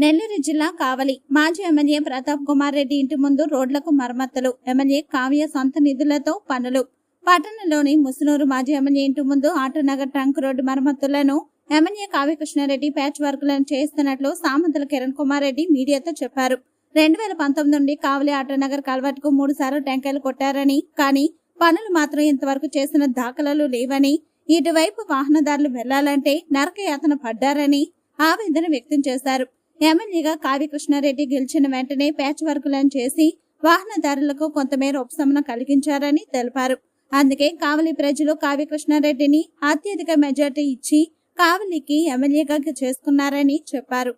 నెల్లూరు జిల్లా కావలి. మాజీ ఎమ్మెల్యే ప్రతాప్ కుమార్ రెడ్డి ఇంటి ముందు రోడ్లకు మరమ్మతులు. ఎమ్మెల్యే కావ్య సొంత నిధులతో పనులు. పట్టణంలోని ముసునూరు మాజీ ఎమ్మెల్యే ఇంటి ముందు ఆటోనగర్ ట్రంక్ రోడ్డు మరమ్మతులను ఎమ్మెల్యే కావ్యకృష్ణారెడ్డి ప్యాచ్ వర్కులను చేస్తున్నట్లు సామంతుల కిరణ్ కుమార్ రెడ్డి మీడియాతో చెప్పారు. రెండు వేల పంతొమ్మిది నుండి కావలి ఆటోనగర్ కల్వర్టుకు మూడు సార్లు టెంకాయలు కొట్టారని కానీ పనులు మాత్రం ఇంతవరకు చేసిన దాఖలాలు లేవని ఇటువైపు వాహనదారులు వెళ్ళాలంటే నరకయాతన పడ్డారని ఆవేదన వ్యక్తం చేశారు. ఎమ్మెల్యేగా కావి కృష్ణారెడ్డి గెలిచిన వెంటనే ప్యాచ్ వర్కులను చేసి వాహనదారులకు కొంతమేర ఉపశమనం కలిగించారని తెలిపారు. అందుకే కావలి ప్రజలు కావి కృష్ణారెడ్డిని అత్యధిక మెజార్టీ ఇచ్చి కావలికి ఎమ్మెల్యేగా చేసుకున్నారని చెప్పారు.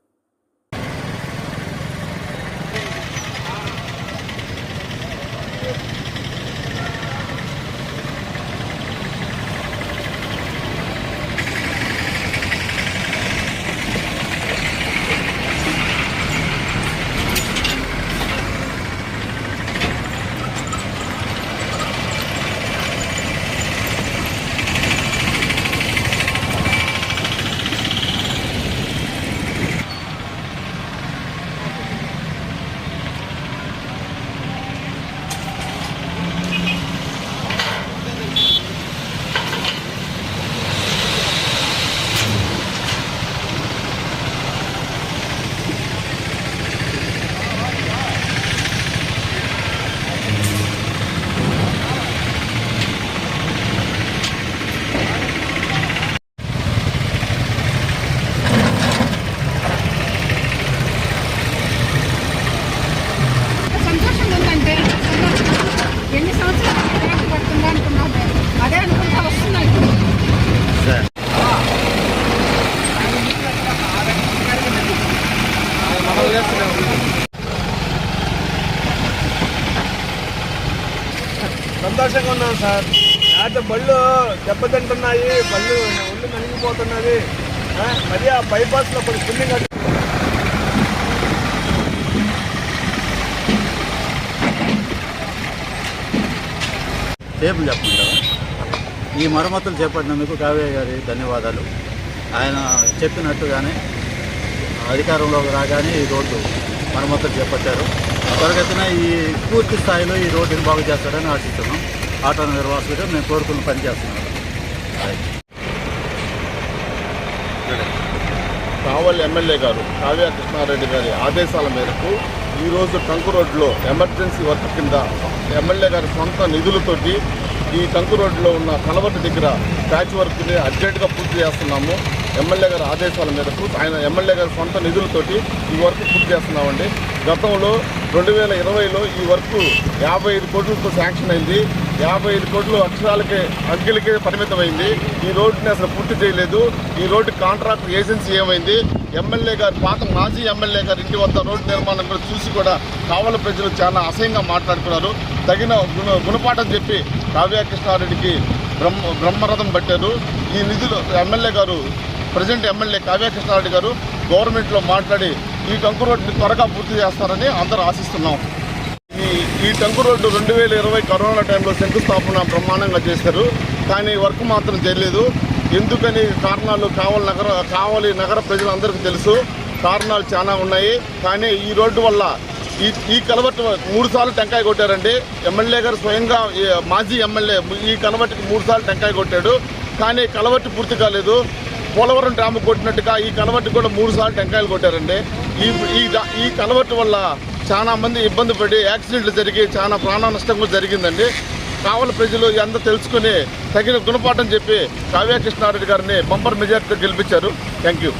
సంతోషంగా ఉన్నాం సార్. లేకపోతే బళ్ళు దెబ్బతింటున్నాయి. బళ్ళు ఒళ్ళు నలిగిపోతున్నది. మరి ఆ బైపాస్లో కొన్ని స్పిల్లింగ్ కట్టి టేబుల్ చెప్పమంటారా ఈ మరమ్మతులు చేపట్టినందుకు కావ్య గారి ధన్యవాదాలు. ఆయన చెప్పినట్టుగానే అధికారంలోకి రాగానే ఈ రోడ్డు మరమ్మతులు చేపట్టారు. త్వరగతిన ఈ పూర్తి స్థాయిలో ఈ రోడ్డుని బాగు చేస్తాడని ఆశిస్తున్నాం. ఆటో నిర్వాసులుగా మేము కోరుకుని పనిచేస్తున్నాం కావలి ఎమ్మెల్యే గారు కావ్య కృష్ణారెడ్డి గారి ఆదేశాల మేరకు ఈరోజు టంకు రోడ్లో ఎమర్జెన్సీ వర్క్ కింద ఎమ్మెల్యే గారి సొంత నిధులతోటి ఈ టంకు రోడ్లో ఉన్న కలవటి దగ్గర ప్యాచ్ వర్క్ని అర్జెంటుగా పూర్తి చేస్తున్నాము. ఎమ్మెల్యే గారి ఆదేశాల మేరకు ఆయన ఎమ్మెల్యే గారి సొంత నిధులతోటి ఈ వర్క్ పూర్తి చేస్తున్నామండి. గతంలో రెండు వేల ఇరవైలో ఈ వర్క్ యాభై ఐదు కోట్లతో శాంక్షన్ అయింది. యాభై ఐదు కోట్లు అక్షరాలకే అంకెలకే పరిమితమైంది. ఈ రోడ్డుని అసలు పూర్తి చేయలేదు. ఈ రోడ్డు కాంట్రాక్ట్ ఏజెన్సీ ఏమైంది? ఎమ్మెల్యే గారు పాత మాజీ ఎమ్మెల్యే గారి ఇంటి వద్ద రోడ్డు నిర్మాణం కూడా చూసి కూడా కావల ప్రజలు చాలా అసహ్యంగా మాట్లాడుతున్నారు. తగిన గుణ గుణపాఠం చెప్పి కావ్యకృష్ణారెడ్డికి బ్రహ్మ బ్రహ్మరథం పట్టారు. ఈ నిధులు ఎమ్మెల్యే గారు ప్రజెంట్ ఎమ్మెల్యే కావ్య కృష్ణారెడ్డి గారు గవర్నమెంట్లో మాట్లాడి ఈ టంకు రోడ్డుని త్వరగా పూర్తి చేస్తారని అందరూ ఆశిస్తున్నాం. ఈ ఈ టంకు రోడ్డు రెండు వేల ఇరవై కరోనా టైంలో శంకుస్థాపన బ్రహ్మాండంగా చేశారు. కానీ వర్క్ మాత్రం చేయలేదు. ఎందుకని కారణాలు కావలి నగర కావలి నగర ప్రజలందరికీ తెలుసు. కారణాలు చాలా ఉన్నాయి. కానీ ఈ రోడ్డు వల్ల ఈ ఈ కలవట్టు మూడు సార్లు టెంకాయ కొట్టారండి. ఎమ్మెల్యే గారు స్వయంగా ఈ మాజీ ఎమ్మెల్యే ఈ కలవట్టుకి మూడు సార్లు టెంకాయ కొట్టాడు. కానీ కలవట్టు పూర్తి కాలేదు. పోలవరం డ్యాము కొట్టినట్టుగా ఈ కలవట్టు కూడా మూడు సార్లు టెంకాయలు కొట్టారండి. ఈ ఈ ఈ కలవట్టు వల్ల చాలా మంది ఇబ్బంది పడి యాక్సిడెంట్లు జరిగి చాలా ప్రాణ నష్టం కూడా జరిగిందండి. కావలి ప్రజలు ఎంత తెలుసుకుని తగిన గుణపాఠం చెప్పి కావ్యకృష్ణారెడ్డి గారిని బంపర్ మెజార్టీతో గెలిపించారు. Thank you